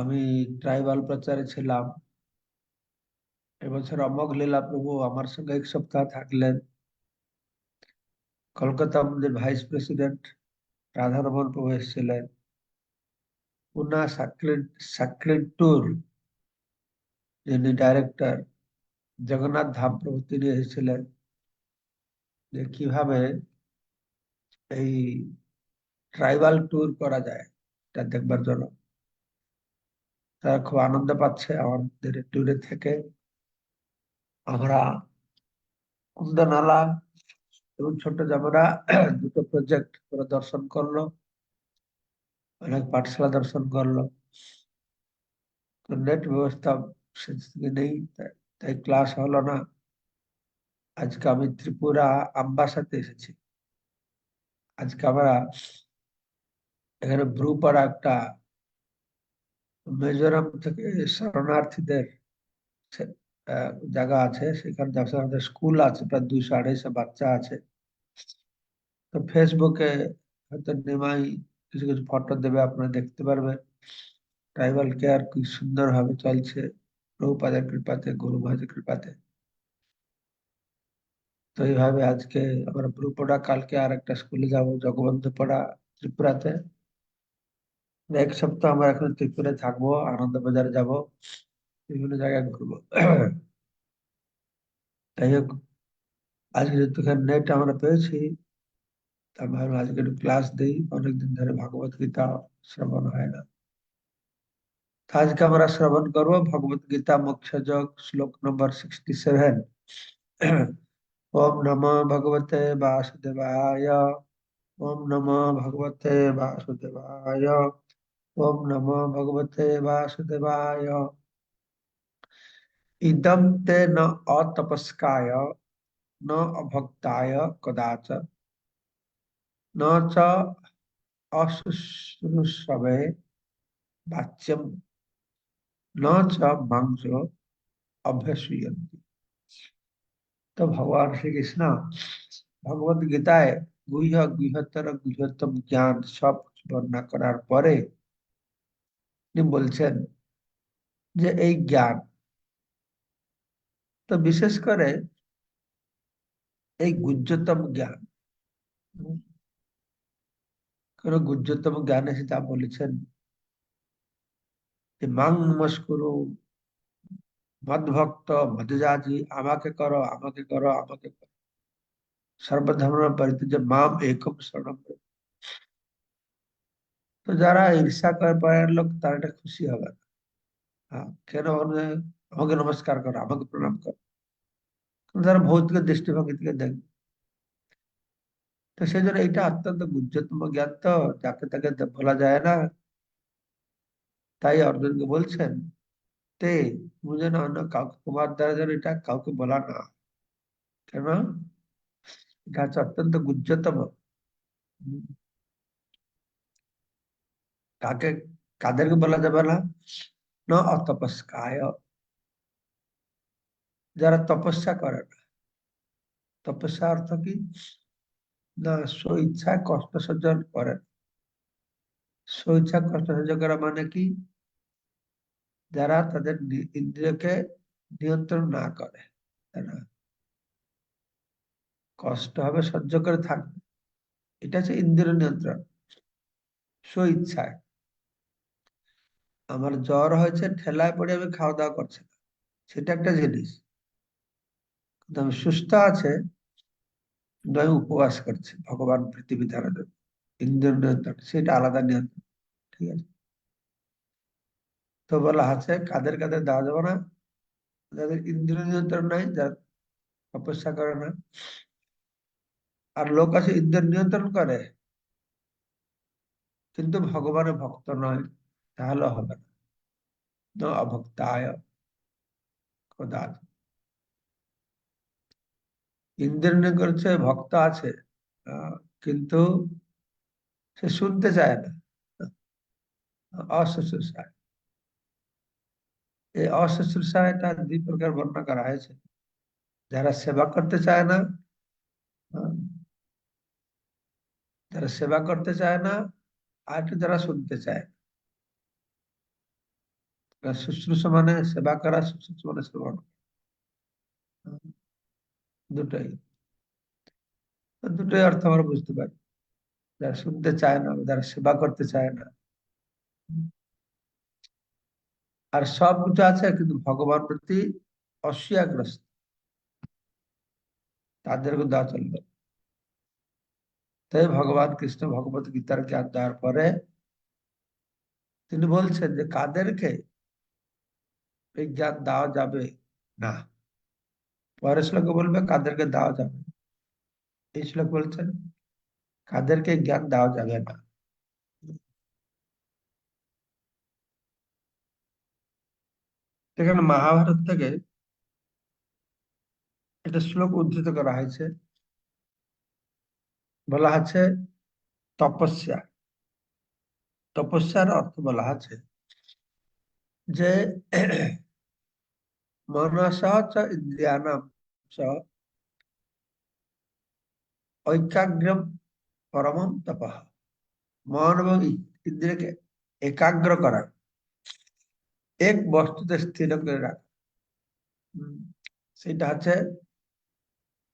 আমি ট্রাইবাল প্রচারে ছিলাম। এবছর অমোঘ লীলা প্রভু আমার সঙ্গে এক সপ্তাহ থাকলেন। কলকাতা আমাদের ভাইস প্রেসিডেন্ট রাধারমন প্রভু এসেছিলেন। পুনা সাকলেট ট্যুর যিনি ডাইরেক্টর জগন্নাথ ধাম প্রভু, তিনি এসেছিলেন। যে কীভাবে এই ট্রাইবাল ট্যুর করা যায়, এটা দেখবার জন্য। তারা খুব আনন্দ পাচ্ছে আমাদের দূরে থেকে। আমরা কুন্দনালা এবং ছোট জামরা দুটো প্রজেক্ট ওরা দর্শন করল, অনেক পাঠশালা দর্শন করল। তো নেট ব্যবস্থা সেদিকে নেই, তাই- ক্লাস হলো না। আজকে আমি ত্রিপুরা আম্বাসাতে এসেছি। আজকে আমরা এখানে ব্রুপাড়া একটা মিজোরাম থেকে শরণার্থীদের সে- আহ, জায়গা আছে সেখানে যাচ্ছে আমাদের স্কুল আছে প্রায় দুইশো আড়াইশো বাচ্চা আছে তো ফেসবুকে হয়তো নিমাই কিছু কিছু ফটো দেবে আপনারা দেখতে পারবেন ট্রাইবাল কেয়ার কি সুন্দর ভাবে চলছে প্রভুপাদের কৃপাতে গুরু মহারাজের কৃপাতে তো এইভাবে আজকে আমরা ব্রুপড়া কালকে আর একটা স্কুলে যাব জগবন্ধুপাড়া ত্রিপুরাতে এক সপ্তাহ আমরা এখন ত্রিপুরায় থাকব আনন্দ বাজারে যাব, বিভিন্ন জায়গায় ঘুরবো। যাই হোক, আজকে যেহেতু নেট আমরা পেয়েছি তা ভাবলাম আজকে একটু ক্লাস দিই, অনেকদিন ধরে ভগবত গীতা শ্রবণ হয় না। আজকে আমরা শ্রবণ করব ভগবত গীতা মুখ্য যোগ শ্লোক নম্বর সিক্সটি সেভেন ওম নমো ভগবতে বাসুদেবায়, ওম নমো ভগবতে বাসুদেবায়। ওম নমো ভগবতে বাসুদেবায় ইদম তে ন অতপস্কায় ন অভক্তায় কদাচ ন চ অশুশ্রূষবে বাচ্যম ন চ মাংস অভ্যসুয়ন্তি তো ভগবান শ্রীকৃষ্ণ ভগবত গীতায় গুহ গুহতর গুহতম জ্ঞান সব বর্ণনা করার পরে তিনি বলছেন যে এই জ্ঞান। তো বিশেষ করে এই গুজ্জতম জ্ঞান। কোন গুজ্জতম জ্ঞান এসে যা বলেছেন যে মাং নমস্কুরু মদভক্ত, মদজাজি, আমাকে করো আমাকে করো আমাকে করো। সর্বধর্ম পরিত্যাজ্য মাম একম শরণম ব্রজ। তো যারা ঈর্ষা করে পায়ের লোক তারা এটা খুশি হবে না হ্যাঁ, কেন বলবে, আমাকে নমস্কার করো আমাকে প্রণাম করো কিন্তু যারা ভৌতিক দৃষ্টিভঙ্গি থেকে দেখবে তো সেই জন্য এটা অত্যন্ত গুজ্জতম জ্ঞান তো যাকে তাকে তো বলা যায় না তাই অর্জুনকে বলছেন তে তুমি যেন অন্য কাউকে তোমার দ্বারা যেন এটা কাউকে বলা না হয়। কেন এটা হচ্ছে অত্যন্ত গুজ্জতম হুম। কাকে, কাদেরকে বলা যাবে না? ন, অতপস্কায়। যারা তপস্যা করে না। তপস্যা অর্থ কি? না, স্বইচ্ছায় কষ্ট সহ্য করে। স্বইচ্ছা কষ্ট সহ্য করা মানে কি? যারা তাদের ইন্দ্রিয়কে নিয়ন্ত্রণ না করে কষ্ট হবে সহ্য করে থাকবে। এটা হচ্ছে ইন্দ্রিয় নিয়ন্ত্রণ। স্বইচ্ছায়। আমার জ্বর হয়েছে, ঠেলায় পড়ে আমি খাওয়া দাওয়া করছি না। সেটা একটা জিনিস। কিন্তু আমি সুস্থ আছে, কিন্তু আমি উপবাস করছি, ভগবান পৃথিবী ধারা জন্য ইন্দ্রিয় নিয়ন্ত্রণ সেটা আলাদা নিয়ন্ত্রণ, ঠিক আছে? তো বলা আছে, কাদের কাদের দেওয়া যাবে না? যাদের ইন্দ্র নিয়ন্ত্রণ নাই, যারা তপস্যা করে না। আর লোক আছে ইন্দ্র নিয়ন্ত্রণ করে। কিন্তু ভগবানের ভক্ত নয়। তাহলে হবে না। ন অভক্তায় করছে, ভক্ত আছে কিন্তু সে শুনতে চায় না। অশুশ্রূষায় এই অশুশ্রূষায়টা দুই প্রকার বর্ণনা করা হয়েছে। যারা সেবা করতে চায় না যারা সেবা করতে চায় না, আর যারা শুনতে চায় শুশ্রূষা মানে সেবা করা, শুশ্রূষা মানে শ্রবণ দুটাই। দুটোই অর্থ আমরা বুঝতে পারি। যারা শুনতে চায় না, যারা সেবা করতে চায় না। আর সব কিছু আছে কিন্তু ভগবান প্রতি অস্বীয়াগ্রস্ত তাদেরকে দেওয়া চলবে। তাই ভগবান কৃষ্ণ, ভগবত গীতার জ্ঞান দেওয়ার পরে তিনি বলছেন যে, কাদেরকে এই জ্ঞান দেওয়া যাবে না পরের শ্লোকে বলবে কাদেরকে দেওয়া যাবে এই শ্লোক বলছেন কাদেরকে জ্ঞান দেওয়া যাবে না এখানে মহাভারত থেকে একটা শ্লোক উদ্ধৃত করা হয়েছে বলা আছে তপস্যা তপস্যার অর্থ বলা আছে যে মনসা চ ইন্দ্রিয়ানাম চ ঐকাগ্রম পরমম তপ মন এবং ইন্দ্রিয়কে একাগ্র করা এক বস্তুতে স্থির করে রাখা সেটা হচ্ছে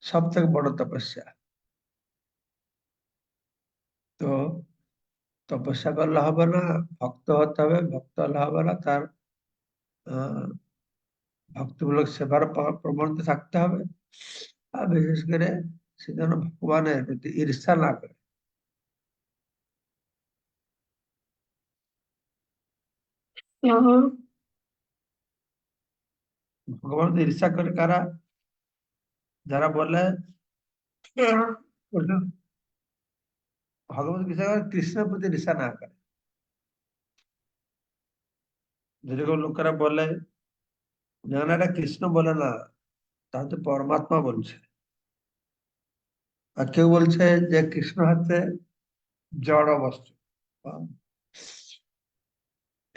সব থেকে বড় তপস্যা তো তপস্যা করলে হবে না ভক্ত হতে হবে ভক্ত হলে হবে না তার ভক্তমূলক সেবার প্রবণতা থাকতে হবে আর বিশেষ করে সে যেন ভগবানের প্রতি ঈর্ষা না করে ভগবান ঈর্ষা করে কারা যারা বলে ভগবত গীতা কৃষ্ণের প্রতি ঈর্ষা না করে যেরকম লোকেরা বলে না না কৃষ্ণ বলে না তা তো পরমাত্মা বলছে। আর কেউ বলছে যে কৃষ্ণ হচ্ছে জড় বস্তু।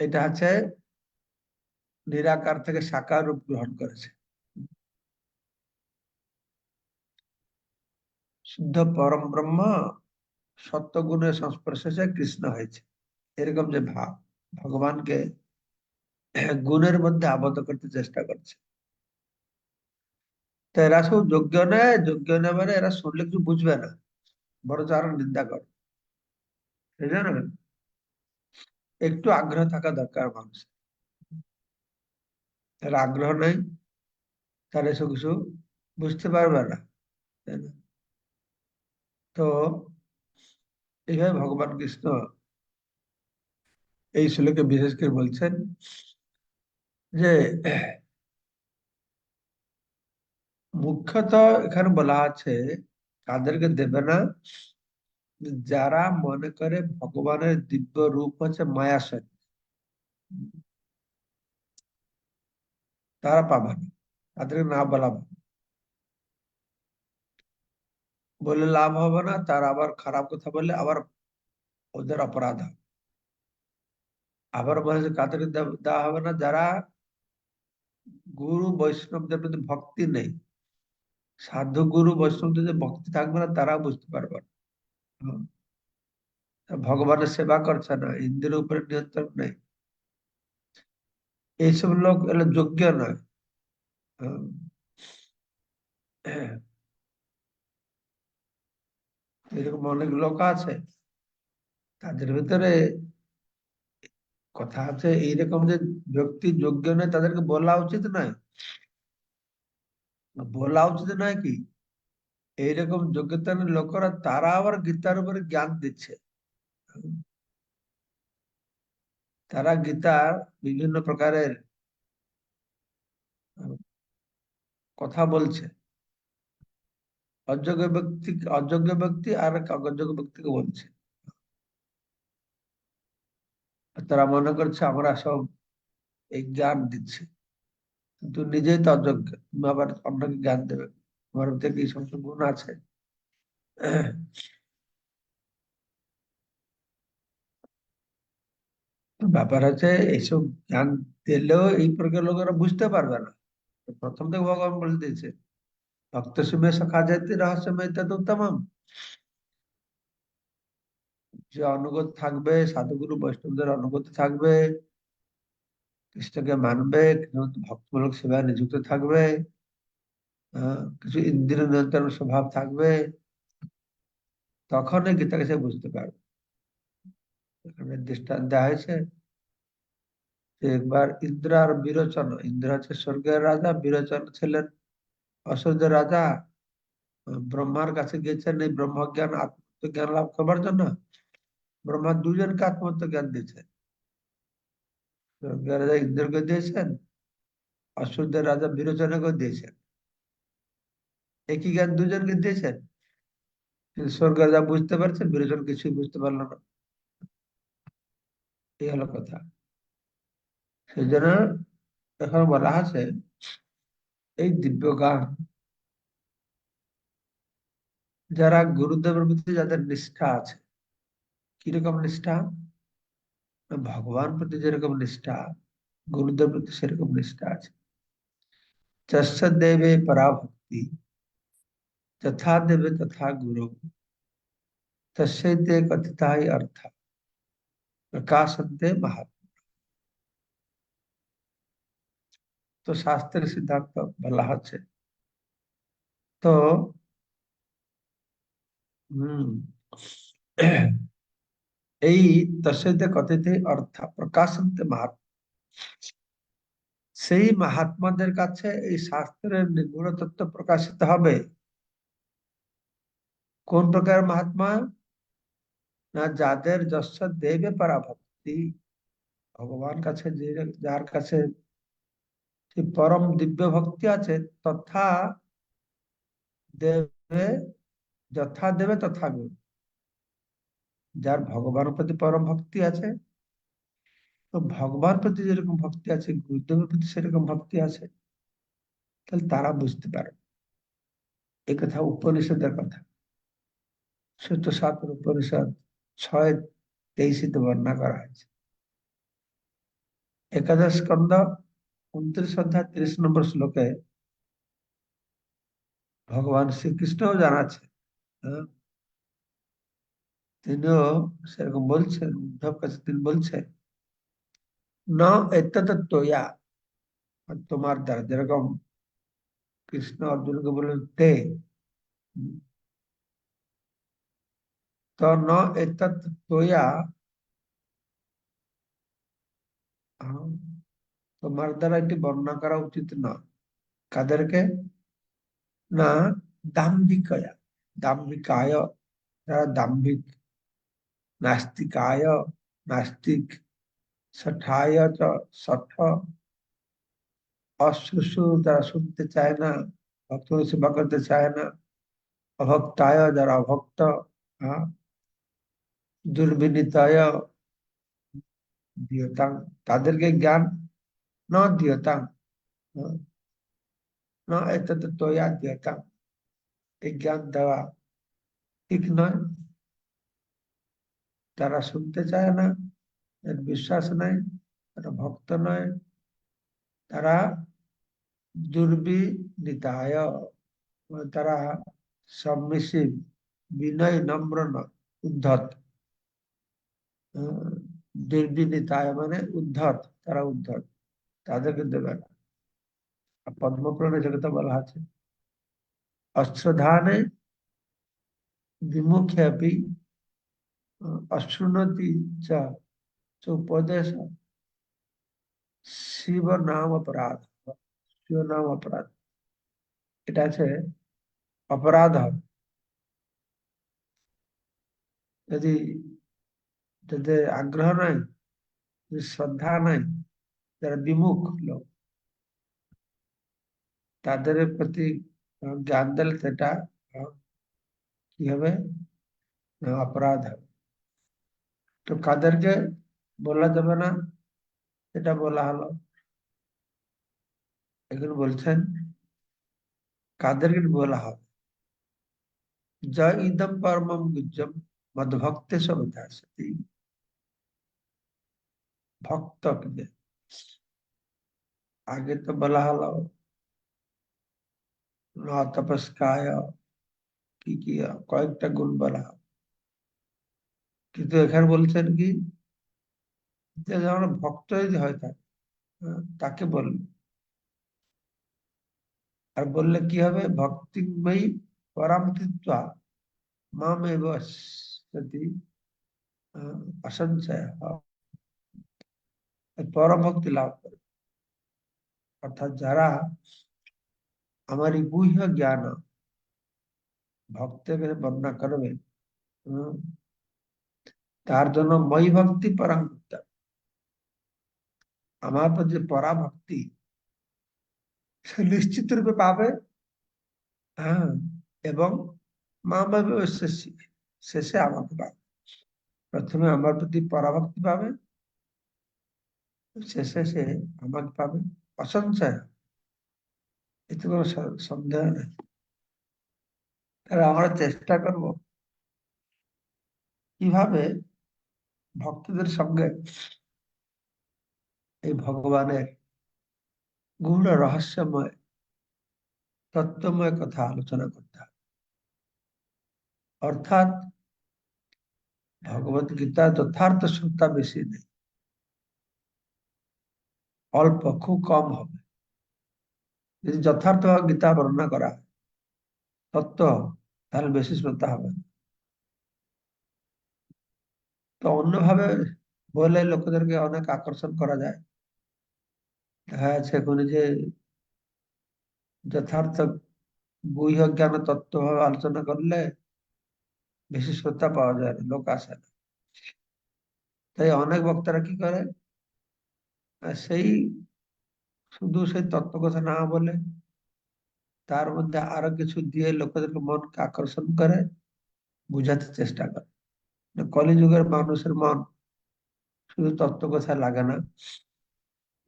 এটা হচ্ছে নিরাকার থেকে সাকার রূপ গ্রহণ করেছে। শুদ্ধ পরম ব্রহ্ম সত্যগুণের সংস্পর্শে কৃষ্ণ হয়েছে। এরকম যে ভাব ভগবানকে গুণের মধ্যে আবদ্ধ করতে চেষ্টা করছে। তো এরা সব যোগ্য নেয়, যোগ্য নেবারে এরা শুনলে কিছু বুঝবে না, বরঞ্চ আরও নিন্দা করে। একটু আগ্রহ থাকা দরকার মানুষ তার আগ্রহ নেই, তার এসব কিছু বুঝতে পারবে না, তাই না? তো এইভাবে ভগবান কৃষ্ণ এই শ্লোকে বিশেষ করে বলছেন যে মুখ্যত এখানে বলা আছে, তাদেরকে দেবে না। যারা মনে করে ভগবানের দিব্য রূপ হচ্ছে মায়া মায়াসন তারা পাবে না। তাদেরকে না বলা বলে লাভ হবে না, তার আবার খারাপ কথা বললে আবার ওদের অপরাধ হবে। আবার বলেছে কাদেরকে দেওয়া হবে না, যারা গুরু বৈষ্ণবদের প্রতি ভক্তি নেই। সাধু গুরু বৈষ্ণবদের যে ভক্তি থাকবে না তারা বুঝতে পারবে না। ভগবানের সেবা করছে না, ইন্দ্রের উপরে নিয়ন্ত্রণ নেই। এইসব লোক এলো যোগ্য নয়। এরকম অনেক লোক আছে, তাদের ভিতরে কথা আছে এইরকম যে ব্যক্তি যোগ্য নয়, তাদেরকে বলা উচিত নয়। বলা উচিত নয় কি? এইরকম যোগ্যতা লোকরা, তারা আবার গীতার উপরে জ্ঞান দিচ্ছে। তারা গীতার বিভিন্ন প্রকারের কথা বলছে। অযোগ্য ব্যক্তি অযোগ্য ব্যক্তি আর অযোগ্য ব্যক্তিকে বলছে। তারা মনে করছে আমরা সব এই জ্ঞান দিচ্ছি। কিন্তু নিজেই তো অযোগ্য তুমি আবার অন্যকে জ্ঞান দেবে? থেকে এই সমস্ত গুণ আছে? ব্যাপার হচ্ছে এইসব জ্ঞান দিলেও এই প্রকার লোকেরা বুঝতে পারবে না। প্রথম থেকে ভগবান বলে দিয়েছে, ভক্ত সুমে সখা যেতে রহস্যময় তো উত্তম যে অনুগত থাকবে, সাধুগুরু, বৈষ্ণবদের অনুগত থাকবে, কৃষ্ণকে মানবে ভক্তমূলক সেবায় নিযুক্ত থাকবে কিছু ইন্দ্রিয় নিয়ন্ত্রণ স্বভাব থাকবে, তখনই গীতাকে সে বুঝতে পারবে। দৃষ্টান্ত দেওয়া হয়েছে একবার ইন্দ্র আর বিরোচন, ইন্দ্র হচ্ছে স্বর্গের রাজা, বিরোচন ছিলেন অসুরদের রাজা। ব্রহ্মার কাছে গিয়েছেন এই ব্রহ্মজ্ঞান, আত্মজ্ঞান লাভ করবার জন্য। ব্রহ্মা দুজনকে আত্মত্ব জ্ঞান দিয়েছেন। রাজা ইন্দ্রকে দিয়েছেন, অসুরদের রাজা বিরোচনকে দিয়েছেন। একই জ্ঞান দুজনকে দিয়েছেন, কিন্তু স্বর্গ রাজা বুঝতে পারছেন, বিরোচন কিছুই বুঝতে পারল না। এই হলো কথা। সেই জন্য এখন বলা আছে, এই দিব্য গান, যারা গুরুদেবের প্রতি যাদের নিষ্ঠা আছে কিরকম নিষ্ঠা ভগবান প্রতি যেরকম নিষ্ঠা গুরুদেব প্রতি সেরকম নিষ্ঠা আছে চস্য দেবে পরাভক্তি যথা দেবে তথা গুরু তস্যতে কথিতা अर्थ প্রকাশন্তে महात्मा তো শাস্ত্রের সিদ্ধান্ত বলা হচ্ছে তো হম এই তস্যতে কথিতে অর্থ প্রকাশন্তে মহাত্মা সেই মহাত্মাদের কাছে এই শাস্ত্রের নিগুণ তত্ত্ব প্রকাশিত হবে। কোন প্রকার মহাত্মা? না যাদের যশ দেবে পরাভক্তি। ভগবান কাছে যে যার কাছে পরম দিব্য ভক্তি আছে, তথা দেবে, যথা দেবে তথা গুরু যার ভগবানের প্রতি পরম ভক্তি আছে। তো ভগবান প্রতি যেরকম ভক্তি আছে, গুরুদেবের প্রতি সেরকম ভক্তি আছে, তাহলে তারা বুঝতে পারে। এ কথা উপনিষদের কথা। সূত্র সাত উপনিষদ ছয় তেইশিতে বর্ণনা করা হয়েছে। একাদশ স্কন্ধ, উনত্রিশ অধ্যায়, তিরিশ নম্বর শ্লোকে ভগবান শ্রীকৃষ্ণও জানাচ্ছে হ্যাঁ? তিনিও সেরকম বলছেন উদ্ধব কাছে তিনি বলছেন তোমার দ্বারা যেরকম কৃষ্ণ অর্জুনকে বললেন, তে, তো তোমার দ্বারা এটি বর্ণনা করা উচিত না। কাদেরকে? না, দাম্ভিকয়া, দাম্ভিকায়, যারা দাম্ভিক নাস্তিকায়, নাস্তিক সঠায় সঠ। অশ্রুষু যারা শুনতে চায় না, ভক্ত সেবা করতে চায় না। অভক্তায় যারা অভক্ত দুর্বিনীতায় দিয়তাং, তাদেরকে জ্ঞান ন দিয়তাং ন এত তোয়া দিয়তাং। এই জ্ঞান দেওয়া ঠিক নয়। তারা শুনতে চায় না, এর বিশ্বাস নাই তারা ভক্ত নয়। তারা দুর্বিনীতায় তারা সবমিশিভ বিনয় নম্র উদ্ধত। দুর্বিনীতায় মানে উদ্ধত, তারা উদ্ধত তাদেরকে দেবে না পদ্মপুরাণে জগতে বলা আছে অস্ত্রধানে বিমুখে আপনি অশ্রুণতি চ উপদেশ শিব নাম অপরাধ শিব নাম অপরাধ এটা আছে অপরাধ যদি যাদের আগ্রহ নাই শ্রদ্ধা নাই যারা বিমুখ লোক তাদের প্রতি জ্ঞান দিলে সেটা কি হবে অপরাধ হবে তো কাদেরকে বলা যাবে না, এটা বলা হলো। এখন বলছেন, কাদেরকে বলা হবে যা ইদম পরমম গুজ্জম, মদভক্তে সবদাসতি ভক্ত আগে তো বলা হলো তপস্কায় কি কি, কয়েকটা গুণ বলা কিন্তু এখানে বলছেন কি, যে ভক্ত যদি হয় তাকে বলবে। আর বললে কি হবে? ভক্তিময়ী পরামৃত্যা মামেব সতি অসঞ্চয় পরভক্তি লাভ করে। অর্থাৎ যারা আমার গুহ্য জ্ঞান ভক্তের বর্ণনা করবে তার জন্য মই ভক্তি পরাঙ্গুপ্ত আমার তো যে পরাভক্তি, সে নিশ্চিত রূপে পাবে। হ্যাঁ এবং মা পাবে শেষে শেষে আমাকে পাবে। প্রথমে আমার প্রতি পরাভক্তি পাবে, শেষে সে আমাকে পাবে। অসংশয় এতে কোনো সন্দেহ নেই। তাহলে আমরা চেষ্টা করব কীভাবে ভক্তদের সঙ্গে এই ভগবানের গূঢ় রহস্যময়, তত্ত্বময় কথা আলোচনা করতে হবে। অর্থাৎ ভগবত গীতা যথার্থ সত্তা বেশি নেই। অল্প খুব কম হবে। যদি যথার্থ গীতা বর্ণনা করা হয়, তত্ত্ব তাহলে বেশি শ্রদ্ধা হবে তো অন্যভাবে বলে লোকেদেরকে অনেক আকর্ষণ করা যায়। দেখা যাচ্ছে কোনো যে যথার্থ গুহ জ্ঞান তত্ত্ব ভাবে আলোচনা করলে বেশি শ্রদ্ধা পাওয়া যায়, লোক আসে না। তাই অনেক বক্তারা কি করে? সেই শুধু সেই তত্ত্ব কথা না বলে তার মধ্যে আরও কিছু দিয়ে লোকেদেরকে মনকে আকর্ষণ করে, বুঝাতে চেষ্টা করে। কলিযুগের মানুষের মন শুধু তত্ত্ব কথা লাগে না।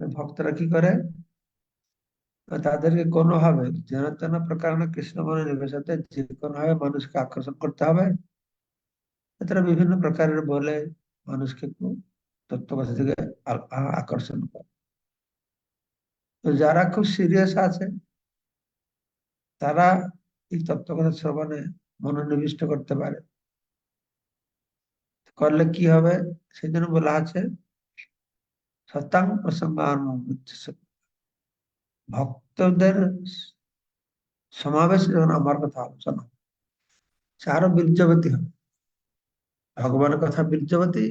ভক্তরা কি করে? তাদেরকে কোনোভাবে যেন তেন প্রকার কৃষ্ণ মনে নিবেশাতে যে কোনো ভাবে মানুষকে আকর্ষণ করতে হবে। তারা বিভিন্ন প্রকারের বলে মানুষকে তত্ত্ব কথা থেকে আকর্ষণ করে। তো যারা খুব সিরিয়াস আছে, তারা এই তত্ত্ব কথা শ্রবণে মনোনিবিষ্ট করতে পারে। করলে কি হবে? সেই জন্য বলা আছে সতাং প্রসঙ্গান ভক্তদের সমাবেশ যখন আমার কথা আলোচনা, সে বীর্যবতী হবে। ভগবানের কথা বীর্যবতী,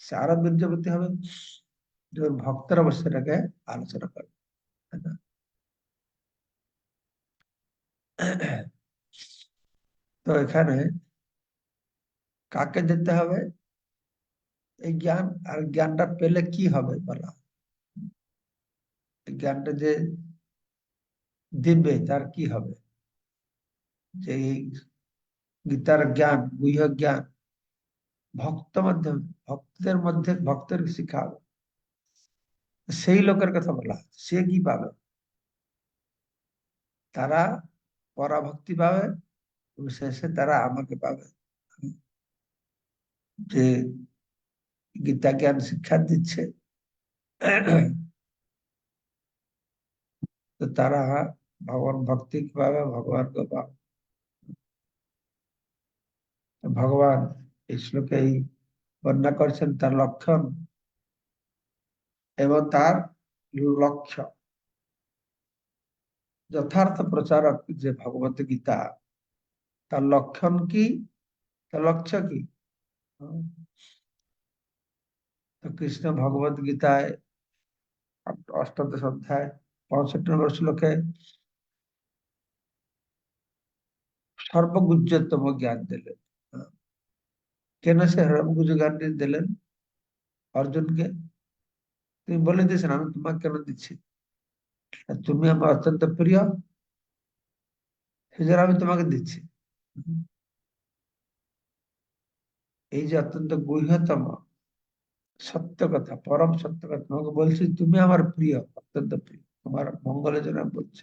সে আরও বীর্যবতী হবে। যখন ভক্তরা বসে আলোচনা করবে তো এখানে কাকে যেতে হবে? এই জ্ঞান আর জ্ঞানটা পেলে কি হবে বলা? জ্ঞানটা যে দিবে তার কি হবে? যে গীতার জ্ঞান গুহ জ্ঞান, ভক্ত মাধ্যমে ভক্তের মধ্যে, ভক্তের শিক্ষা হবে। সেই লোকের কথা বলা সে কি পাবে? তারা পরাভক্তি পাবে এবং শেষে তারা আমাকে পাবে। যে গীতা জ্ঞান শিক্ষা দিচ্ছে। তো তারা ভগবান ভক্তি ভগবানকে পাবে ভগবান এই শ্লোকে এই বর্ণনা করছেন তার লক্ষণ এবং তার লক্ষ্য। যথার্থ প্রচারক যে ভগবত গীতা, তার লক্ষণ কি? তার লক্ষ্য কি? তো কৃষ্ণ ভগবত গীতায় অষ্টাদশ অধ্যায় পঁয়ষট্টি নম্বর শ্লোকে সর্বগুজ্জতম জ্ঞান দিলেন। কেন সে সর্বগুজ জ্ঞান দিলেন? অর্জুনকে? তুমি বলে দিয়েছেন, আমি তোমাকে কেন দিচ্ছি? তুমি আমার অত্যন্ত প্রিয় সেজন্য আমি তোমাকে দিচ্ছি। এই যে অত্যন্ত গুহ্যতম সত্য কথা, পরম সত্য কথা, তোমাকে বলছি, তুমি আমার প্রিয়, অত্যন্ত প্রিয়, তোমার মঙ্গলের জন্য বলছি।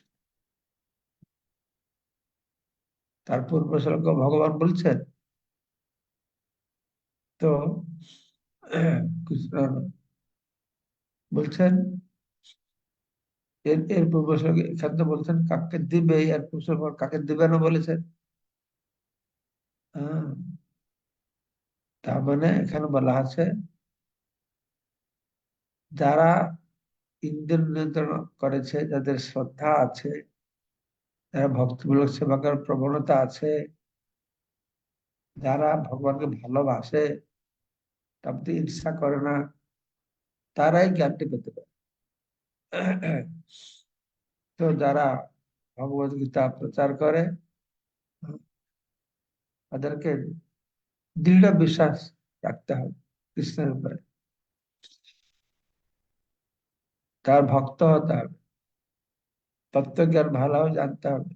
তার পূর্ব ভগবান বলছেন, তো, কৃষ্ণ বলছেন, এর এর পূর্ব শ্লোকে এখানে বলছেন, কাকে দিবে, এর পূর্ব কাকে দিবে না বলেছেন হ্যাঁ তার মানে এখানে বলা আছে, যারা ইন্দ্রিয় নিয়ন্ত্রণ করেছে, যাদের শ্রদ্ধা আছে, যারা ভক্তিমূলক সেবা করার প্রবণতা আছে, যারা ভগবানকে ভালোবাসে তাদের ঈর্ষা করে না, তারাই জ্ঞানটি পেতে পারে। তো যারা ভগবত গীতা প্রচার করে, তাদেরকে দৃঢ় বিশ্বাস রাখতে হবে কৃষ্ণের উপরে। তার ভক্ত হতে হবে। তত্ত্বজ্ঞান ভালোভাবে জানতে হবে।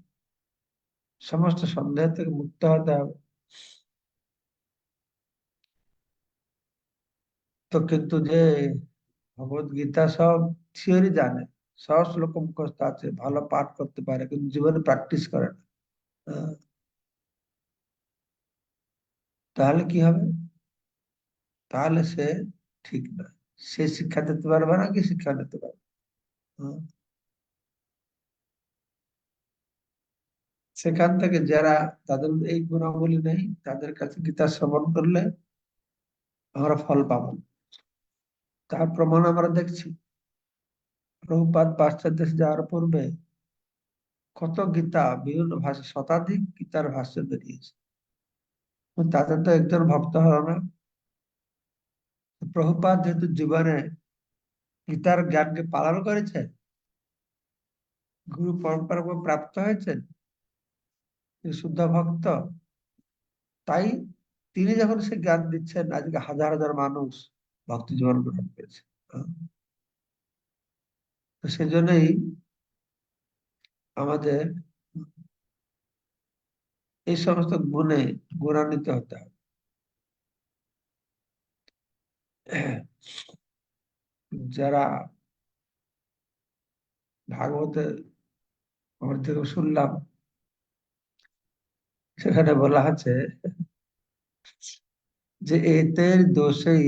সমস্ত সন্দেহ থেকে মুক্ত হতে হবে। তো কিন্তু যে ভগবত গীতা সব থিওরি জানে সব শ্লোক মুখস্থ আছে, ভালো পাঠ করতে পারে, কিন্তু জীবনে প্র্যাকটিস করে না। তাহলে কি হবে? তাহলে সে ঠিক নয়। সে শিক্ষা দিতে পারবে না, কি শিক্ষা নিতে পারবে? সেখান থেকে যারা তাদের এই গুণাবলী নেই, তাদের কাছে গীতা শ্রবণ করলে আমরা ফল পাবো তার প্রমাণ আমরা দেখছি। প্রভুপাত পাশ্চাত্য দেশে যাওয়ার পূর্বে কত গীতা, বিভিন্ন ভাষা শতাধিক গীতার ভাষ্য বেরিয়েছে। তাদের তো একজন ভক্ত না প্রভুপাত যেহেতু জীবনে গীতার জ্ঞানকে পালন করেছে, গুরু পরম্পরা প্রাপ্ত হয়েছেন শুদ্ধ ভক্ত, তাই তিনি যখন সে জ্ঞান দিচ্ছেন, আজকে হাজার হাজার মানুষ ভক্তি জীবন গ্রহণ করেছে। সেজন্যই আমাদের এই সমস্ত গুণে গুণান্বিত হতে হবে। যারা ভাগবতের আমার থেকে শুনলাম, সেখানে বলা আছে যে, এতের দোষেই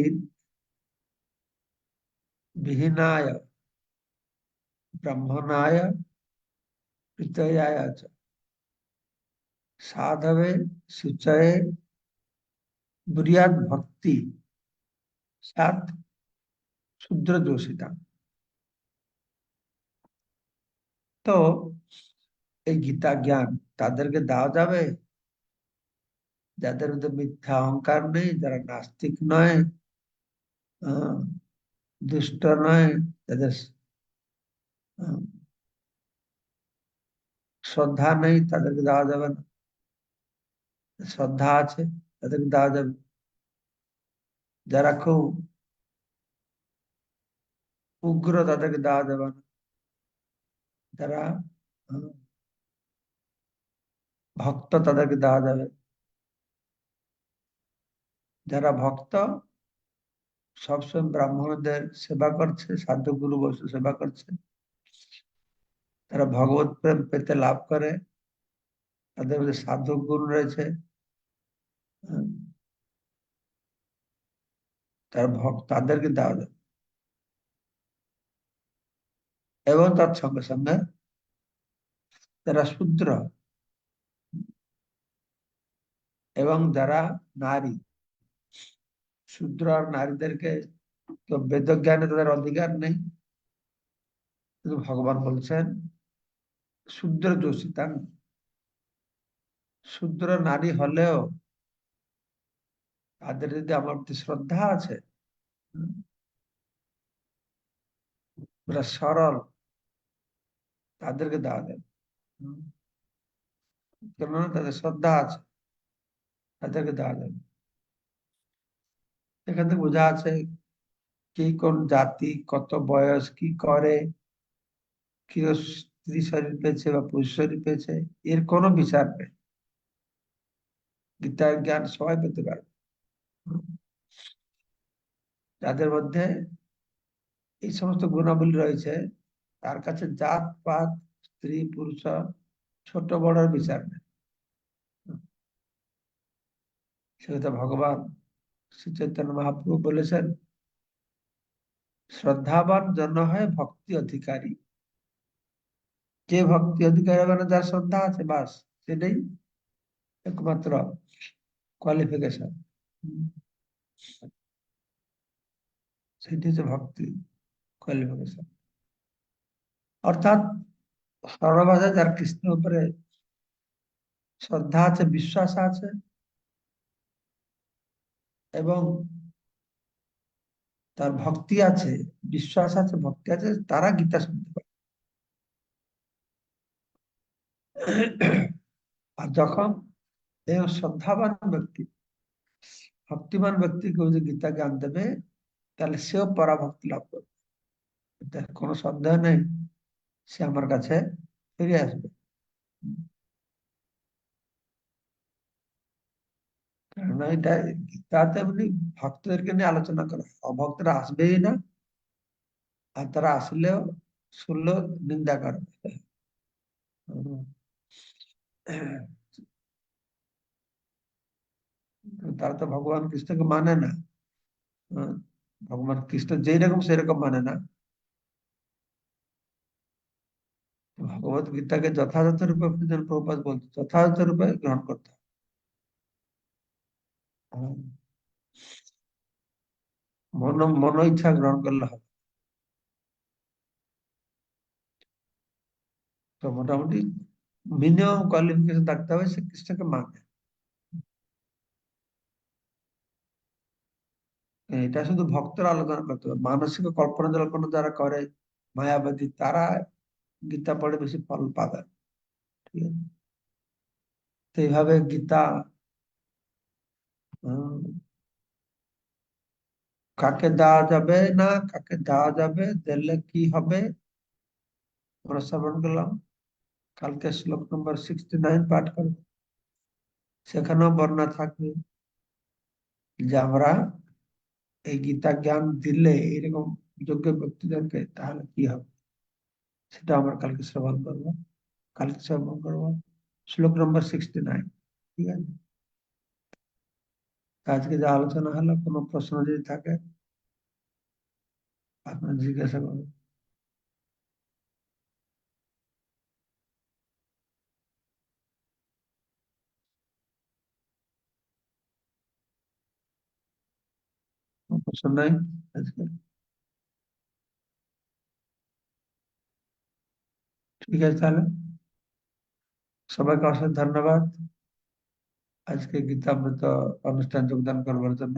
বিহীনায়, ব্রহ্মণায় প্রীতয়ায় সাধবে সুচয়ে বুরিয়াদ ভক্তি সাত শুদ্র দোষিতা তো এই গীতা জ্ঞান তাদেরকে দেওয়া যাবে যাদের মধ্যে মিথ্যা অহংকার নেই যারা নাস্তিক নয় দুষ্ট নয় যাদের শ্রদ্ধা নেই তাদেরকে দেওয়া যাবে না শ্রদ্ধা আছে তাদেরকে দেওয়া যাবে যারা খুব উগ্র তাদেরকে দেওয়া যাবে না যারা ভক্ত তাদেরকে দেওয়া যাবে যারা ভক্ত, সবসময় ব্রাহ্মণদের সেবা করছে সাধু গুরু বসু সেবা করছে। তারা ভগবত প্রেম পেতে লাভ করে। তাদের মধ্যে সাধু গুরু রয়েছে। তার ভক্ত, তাদেরকে দেওয়া যাবে এবং তার সঙ্গে সঙ্গে যারা শূদ্র এবং যারা নারী, শূদ্র আর নারীদেরকে তো বেদ জ্ঞানে তাদের অধিকার নেই। কিন্তু ভগবান বলছেন, শুদ্র শূদ্র দোষিতা শূদ্র নারী হলেও তাদের যদি আমার প্রতি শ্রদ্ধা আছে সরল, তাদেরকে দেওয়া যাবে কেননা তাদের শ্রদ্ধা আছে, তাদেরকে দেওয়া যাবে। এখান থেকে বোঝা আছে কি কোন জাতি, কত বয়স, কি করে কি স্ত্রী শরীর পেয়েছে বা পুরুষ শরীর পেয়েছে, এর কোনো বিচার নেই। গীতার জ্ঞান সবাই পেতে পারবে যাদের মধ্যে এই সমস্ত গুণাবলী রয়েছে। তার কাছে জাত, পাত, স্ত্রী, পুরুষ, ছোট, বড় বিচার নেই। সেটা ভগবান শ্রী চৈতন্য মহাপ্রভু বলেছেন, শ্রদ্ধাবান জন হয় ভক্তি অধিকারী। যে ভক্তি অধিকারী মানে যার শ্রদ্ধা আছে, বাস সেটাই একমাত্র কোয়ালিফিকেশন সেটি হচ্ছে ভক্তি কোয়ালিফিকেশন অর্থাৎ সরল যার কৃষ্ণের উপরে শ্রদ্ধা আছে, বিশ্বাস আছে, এবং তার ভক্তি আছে, বিশ্বাস আছে, ভক্তি আছে, তারা গীতা শুনতে পারে। আর যখন এই শ্রদ্ধাবান ব্যক্তি। ভক্তিমান ব্যক্তি কেউ যে গীতা জ্ঞান দেবে, তাহলে সেও পরাভক্তি লাভ করবে। কোনো সন্দেহ নেই, সে আমার কাছে ফিরে আসবে। কেননা এটা গীতাতে এমনি ভক্তদেরকে নিয়ে আলোচনা করা। অভক্তরা আসবেই না, আর তারা আসলেও শুনলেও নিন্দা করবে তারা তো ভগবান কৃষ্ণকে মানে না। ভগবান কৃষ্ণ যেই রকম সেরকম মানে না। ভগবত গীতাকে যথাযথ রূপে প্রভুপাত বলছে যথাযথ রূপে গ্রহণ করতে মন মন ইচ্ছা গ্রহণ করলে হবে। তো মোটামুটি মিনিমাম কোয়ালিফিকেশন থাকতে হবে সে কৃষ্ণকে মানে এটা শুধু ভক্তরা আলোচনা করতে হবে মানসিক কল্পনা জল্পনা যারা করে, মায়াবাদী, তারা গীতা পড়ে বেশি ফল পাবে। ঠিক আছে? তো এইভাবে গীতা কাকে দেওয়া যাবে না, কাকে দেওয়া যাবে, দিলে কি হবে? আমরা করলাম। কালকে শ্লোক নম্বর সিক্সটি নাইন পাঠ করব। সেখানেও বর্ণনা থাকবে যে আমরা এই গীতা জ্ঞান দিলে এরকম যোগ্য ব্যক্তিদেরকে তাহলে কি হবে সেটা আমরা কালকে শ্রবণ করব কালকে শ্রবণ করব শ্লোক নম্বর সিক্সটি নাইন ঠিক আছে আজকে যে আলোচনা হলো কোনো প্রশ্ন যদি থাকে আপনারা জিজ্ঞাসা করবেন কোনো প্রশ্ন নাই আজকে ঠিক আছে তাহলে সবাইকে অশেষ ধন্যবাদ আজকে গীতামৃত অনুষ্ঠান যোগদান করবার জন্য